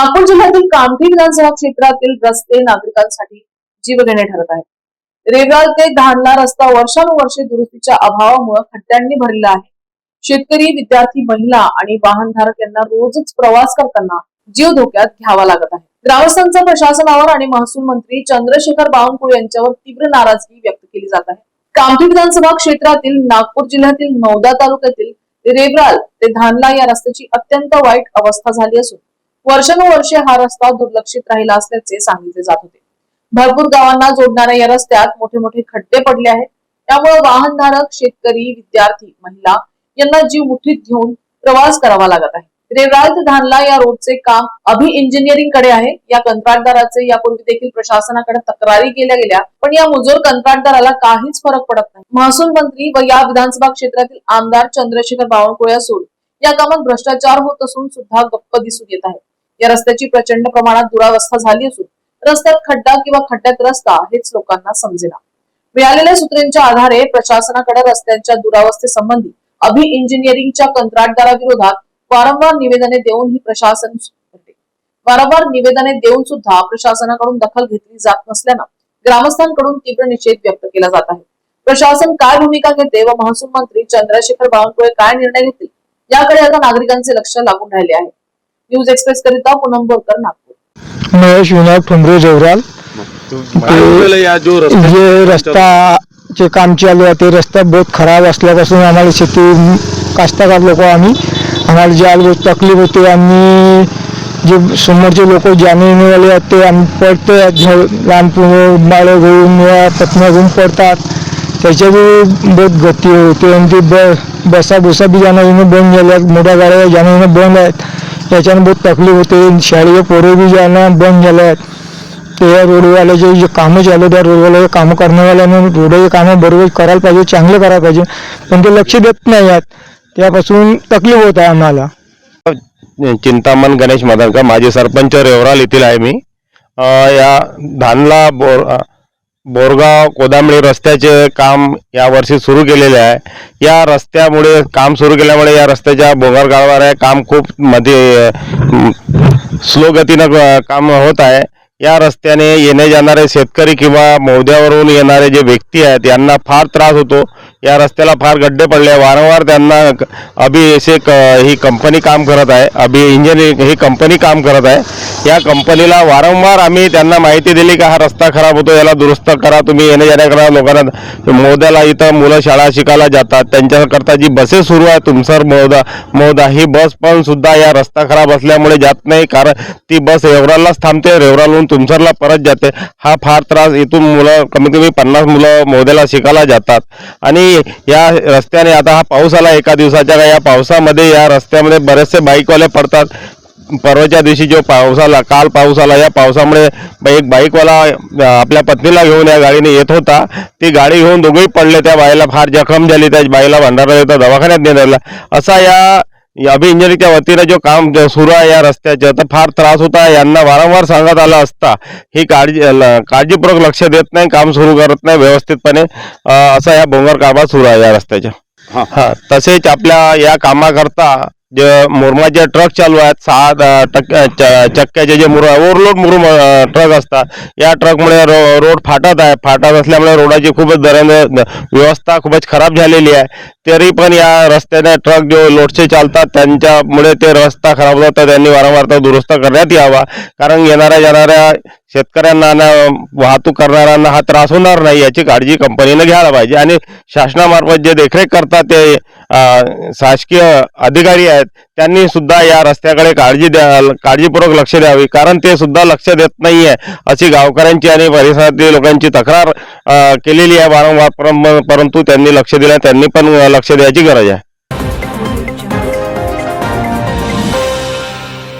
नागपूर जिल्ह्यातील कामठी विधानसभा क्षेत्रातील रस्ते नागरिकांसाठी जीवघेणे ठरत आहेत. रेवाल ते धानला रस्ता वर्षानुवर्षे दुरुस्तीच्या अभावामुळे खड्ड्यांनी भरलेला आहे. शेतकरी विद्यार्थी महिला आणि वाहनधारक यांना रोजच प्रवास करताना जीव धोक्यात घ्यावा लागत आहे. ग्रामस्थांचा प्रशासनावर आणि महसूल मंत्री चंद्रशेखर बावनकुळे यांच्यावर तीव्र नाराजगी व्यक्त केली जात आहे. कामठी विधानसभा क्षेत्रातील नागपूर जिल्ह्यातील मौदा तालुक्यातील रेवराल ते धानला या रस्त्याची अत्यंत वाईट अवस्था झाली असून वर्षानुवर्षे हा रस्ता दुर्लक्षित राहिला असल्याचे सांगितले जात होते. भरपूर गावांना जोडणाऱ्या या रस्त्यात मोठे मोठे खड्डे पडले आहेत. त्यामुळे वाहनधारक शेतकरी विद्यार्थी महिला यांना जीव मुठीत घेऊन प्रवास करावा लागत आहे. रेवराल धानला या रोडचे काम अभि इंजिनिअरिंगकडे आहे. या कंत्राटदाराचे यापूर्वी देखील प्रशासनाकडे तक्रारी केल्या गेल्या पण या मुजोर कंत्राटदाराला काहीच फरक पडत नाही. महसूल मंत्री व या विधानसभा क्षेत्रातील आमदार चंद्रशेखर बावनकुळे असून या कामात भ्रष्टाचार होत असून सुद्धा गप्प दिसून येत आहे. या रस्त्याची प्रचंड प्रमाणात दुरावस्था झाली असून रस्त्यात खड्डा किंवा खड्ड्यात रस्ता हेच लोकांना समजेना. मिळालेल्या सूत्रांच्या आधारे प्रशासनाकडे रस्त्यांच्या दुरावस्थेसंबंधी अभि इंजिनिअरिंगच्या कंत्राटदाराविरोधात वारंवार निवेदने देऊन ही प्रशासन वारंवार निवेदने देऊन सुद्धा प्रशासनाकडून दखल घेतली जात नसल्यानं ग्रामस्थांकडून तीव्र निषेध व्यक्त केला जात आहे. प्रशासन काय भूमिका घेते व महसूल मंत्री चंद्रशेखर बावनकुळे काय निर्णय घेतील याकडे आता नागरिकांचे लक्ष लागून राहिले आहे. न्यूज एक्सप्रेस करिता पूनम बोरकर नागपूर. महेश विनायक ठुमरे जवराल. जो रस्ता जे काम चालू आहे ते रस्ता बहुत खराब असल्यापासून आम्हाला शेती कास्तकार लोक आम्ही आम्हाला जे आज रोज तकलीफ होते आम्ही जे समोरचे लोक जाणे येणेवाले आहेत ते आम्ही पडते लांब बाळे घेऊन या पत्न्या घेऊन पडतात. त्याच्या बी बहुत गती होते आणि ते ब बसा बुसा बी जाणं येणं बंद झाले आहेत. मोठ्या गाड्या जाणं येणं बंद आहेत. याच्यानं बहुत तकलीफ होते. शाळेचे पोरं बी ज्यांना बंद झाले आहेत. ते या रोडवाल्याचे जे कामं चालू त्या रोडवाल्याचे कामं करण्यावाल्यानं रोडचे कामं बरोबर करायला पाहिजे चांगले करायला पाहिजे. पण ते लक्ष देत नाही आहेत. त्यापासून तकलीफ होत आहे आम्हाला. चिंतामण गणेश मदनकर माझे सरपंच रेवराल येथील आहे मी. या धानला बोर बोरगाव कोदामळी रस्त्याचे काम यावर्षी सुरू केलेले आहे. या रस्त्यामुळे काम सुरू केल्यामुळे या रस्त्याच्या बोगर गाळवार आहे काम खूप मध्ये स्लो गतीनं क- काम होत आहे. या रस्त्याने येणे जाणारे शेतकरी किंवा मोद्यावरून येणारे जे व्यक्ती आहेत यांना फार त्रास होतो. या रस्त्याला फार गड्डे पडले. वारंवार त्यांना अभिषेक ही कंपनी काम करत आहे. अभि इंजिनिअरिंग ही कंपनी काम करत आहे. या कंपनीला वारंवार आम्ही त्यांना माहिती दिली की हा रस्ता खराब होतो याला दुरुस्त करा तुम्ही येणे जाण्या करा. लोकांना मोहद्याला इथं मुलं शाळा शिकायला जातात. त्यांच्याकरता जी बसेस सुरू आहे तुमसर मोदा मोदा ही बस पण सुद्धा या रस्ता खराब असल्यामुळे जात नाही. कारण ती बस रेवरालाच थांबते. रेवरालहून तुमसरला परत जाते. हा फार त्रास इथून मुलं कमीत कमी पन्नास मुलं मोद्याला शिकायला जातात. आणि या रस्त्याने आता हा पाऊस आला एका दिवसाच्या का या पावसामध्ये या रस्त्यामध्ये बरेचसे बाईकवाले पडतात. परवाच्या दिवशी जो पाऊस आला काल पाऊस आला या पावसामुळे एक बाईकवाला आपल्या पत्नीला घेऊन या गाडीने येत होता. ती गाडी घेऊन दोघेही पडले त्या बाईला फार जखम झाली त्या बाईला भंडारा येतं दवाखान्यात नेण्याला असा या अभि इंजिनिअरिंगच्या वतीने जो काम जो सुरू आहे या रस्त्याचं तर फार त्रास होता यांना वारंवार सांगत आलं असता ही काळजी काळजीपूर्वक लक्ष देत नाही काम सुरू करत नाही व्यवस्थितपणे. असा या बोंगर कारभार सुरू आहे या रस्त्याच्या हा तसेच आपल्या या कामाकरता जे मुरमाचे ट्रक चालू आहेत सहा चक्क्याचे जे मुर ओव्हरलोड मुरुम ट्रक असतात या ट्रकमुळे रो रोड फाटत आहे. फाटत असल्यामुळे रोडाची खूपच दराने व्यवस्था खूपच खराब झालेली आहे. तरी पण या रस्त्याने ट्रक जो लोडचे चालतात त्यांच्यामुळे ते रस्ता खराब होतात त्यांनी वारंवार दुरुस्त करण्यात यावा. कारण येणाऱ्या जाणाऱ्या शेतकऱ्यांना ना वाहतूक करणाऱ्यांना हा त्रास होणार नाही याची काळजी कंपनीनं घ्यायला पाहिजे. आणि शासनामार्फत जे देखरेख करतात ते शासकीय अधिकारी आहेत त्यांनी सुद्धा या रस्त्याकडे काळजी द्या काळजीपूर्वक लक्ष द्यावी. कारण ते सुद्धा लक्ष देत नाही आहे अशी गावकऱ्यांची आणि परिसरातील लोकांची तक्रार केलेली आहे वारंवार परंतु त्यांनी लक्ष दिलं त्यांनी पण लक्ष द्यायची गरज आहे.